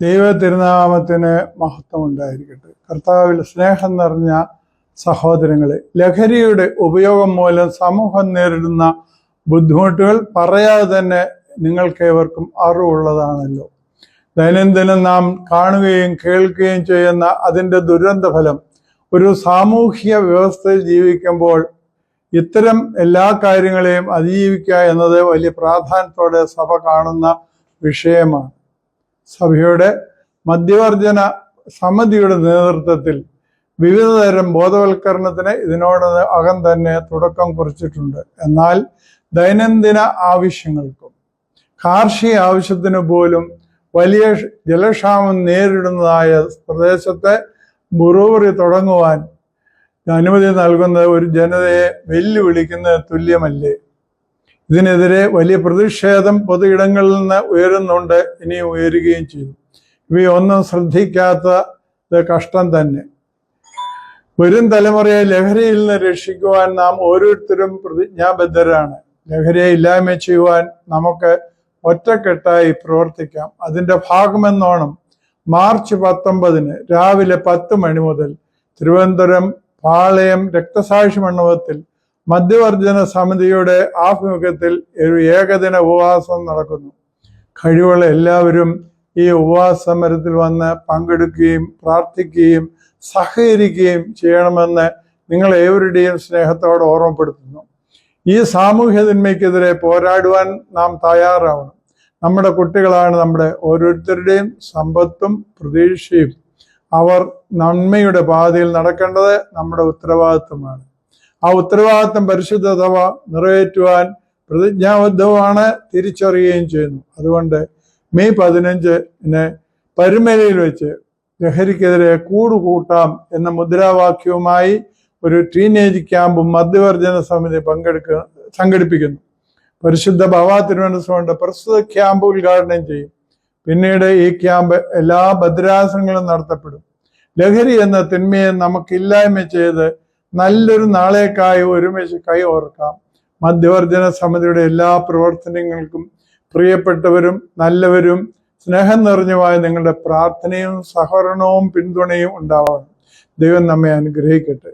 ദൈവ തിരുനാമത്തിന് മഹത്വം ഉണ്ടായിരിക്കട്ടെ കർത്താവിൽ സ്നേഹം നിറഞ്ഞ സഹോദരങ്ങളെ ലഹരിയുടെ ഉപയോഗം മൂലം സമൂഹം നേരിടുന്ന ബുദ്ധിമുട്ടുകൾ പറയാതെ തന്നെ നിങ്ങൾക്കേവർക്കും അറിവുള്ളതാണല്ലോ. ദൈനംദിനം നാം കാണുകയും കേൾക്കുകയും ചെയ്യുന്ന അതിന്റെ ദുരന്ത ഫലം ഒരു സാമൂഹിക വ്യവസ്ഥയിൽ ജീവിക്കുമ്പോൾ ഇത്തരം എല്ലാ കാര്യങ്ങളെയും അതിജീവിക്കുക എന്നത് വലിയ പ്രാധാന്യത്തോടെ സഭ കാണുന്ന വിഷയമാണ്. സഭയുടെ മദ്യവർജന സമിതിയുടെ നേതൃത്വത്തിൽ വിവിധ തരം ബോധവൽക്കരണത്തിന് ഇതിനോട് അകം തന്നെ തുടക്കം കുറിച്ചിട്ടുണ്ട്. എന്നാൽ ദൈനംദിന ആവശ്യങ്ങൾക്കും കാർഷിക ആവശ്യത്തിന് പോലും വലിയ ജലക്ഷാമം നേരിടുന്നതായ പ്രദേശത്തെ ബുറൂവറി തുടങ്ങുവാൻ അനുമതി നൽകുന്നത് ഒരു ജനതയെ വെല്ലുവിളിക്കുന്നത് തുല്യമല്ലേ? ഇതിനെതിരെ വലിയ പ്രതിഷേധം പൊതുയിടങ്ങളിൽ നിന്ന് ഉയരുന്നുണ്ട് ഇനി ഉയരുകയും ചെയ്തു ഇവയൊന്നും ശ്രദ്ധിക്കാത്ത കഷ്ടം തന്നെ. വരും തലമുറയെ ലഹരിയിൽ നിന്ന് രക്ഷിക്കുവാൻ നാം ഓരോരുത്തരും പ്രതിജ്ഞാബദ്ധരാണ്. ലഹരിയെ ഇല്ലായ്മ ചെയ്യുവാൻ നമുക്ക് ഒറ്റക്കെട്ടായി പ്രവർത്തിക്കാം. അതിന്റെ ഭാഗമെന്നോണം മാർച്ച് പത്തൊമ്പതിന് രാവിലെ പത്ത് മണി മുതൽ തിരുവനന്തപുരം പാളയം രക്തസാക്ഷി മണ്ഡപത്തിൽ മദ്യവർജന സമിതിയുടെ ആഭിമുഖ്യത്തിൽ ഒരു ഏകദിന ഉപവാസം നടക്കുന്നു. കഴിവുള്ള എല്ലാവരും ഈ ഉപവാസ സമരത്തിൽ വന്ന് പങ്കെടുക്കുകയും പ്രാർത്ഥിക്കുകയും സഹകരിക്കുകയും ചെയ്യണമെന്ന് നിങ്ങൾ ഏവരുടെയും സ്നേഹത്തോടെ ഓർമ്മപ്പെടുത്തുന്നു. ഈ സാമൂഹ്യ തിന്മയ്ക്കെതിരെ പോരാടുവാൻ നാം തയ്യാറാവണം. നമ്മുടെ കുട്ടികളാണ് നമ്മുടെ ഓരോരുത്തരുടെയും സമ്പത്തും പ്രതീക്ഷയും. അവർ നന്മയുടെ പാതയിൽ നടക്കേണ്ടത് നമ്മുടെ ഉത്തരവാദിത്വമാണ്. ആ ഉത്തരവാദിത്വം പരിശുദ്ധ സഭ നിറവേറ്റുവാൻ പ്രതിജ്ഞാബദ്ധമാണ് തിരിച്ചറിയുകയും ചെയ്യുന്നു. അതുകൊണ്ട് മെയ് പതിനഞ്ചിന് പരുമലയിൽ വെച്ച് ലഹരിക്കെതിരെ കൂടുകൂട്ടാം എന്ന മുദ്രാവാക്യവുമായി ഒരു ടീനേജ് ക്യാമ്പും മദ്യവർജന സമിതി പങ്കെടുക്ക സംഘടിപ്പിക്കുന്നു. പരിശുദ്ധ ഭവ തിരുവനന്തപുരം പ്രസ്തുത ക്യാമ്പ് ഉദ്ഘാടനം ചെയ്യും. പിന്നീട് ഈ ക്യാമ്പ് എല്ലാ ഭദ്രാസനങ്ങളും നടത്തപ്പെടും. ലഹരി എന്ന തിന്മയെ നമുക്കില്ലായ്മ ചെയ്ത് നല്ലൊരു നാളേക്കായി ഒരുമിച്ച് കൈ ഓർക്കാം. മധ്യവർജന സമിതിയുടെ എല്ലാ പ്രവർത്തനങ്ങൾക്കും പ്രിയപ്പെട്ടവരും നല്ലവരും സ്നേഹം നിറഞ്ഞുമായ നിങ്ങളുടെ പ്രാർത്ഥനയും സഹകരണവും പിന്തുണയും ഉണ്ടാവണം. ദൈവം നമ്മെ അനുഗ്രഹിക്കട്ടെ.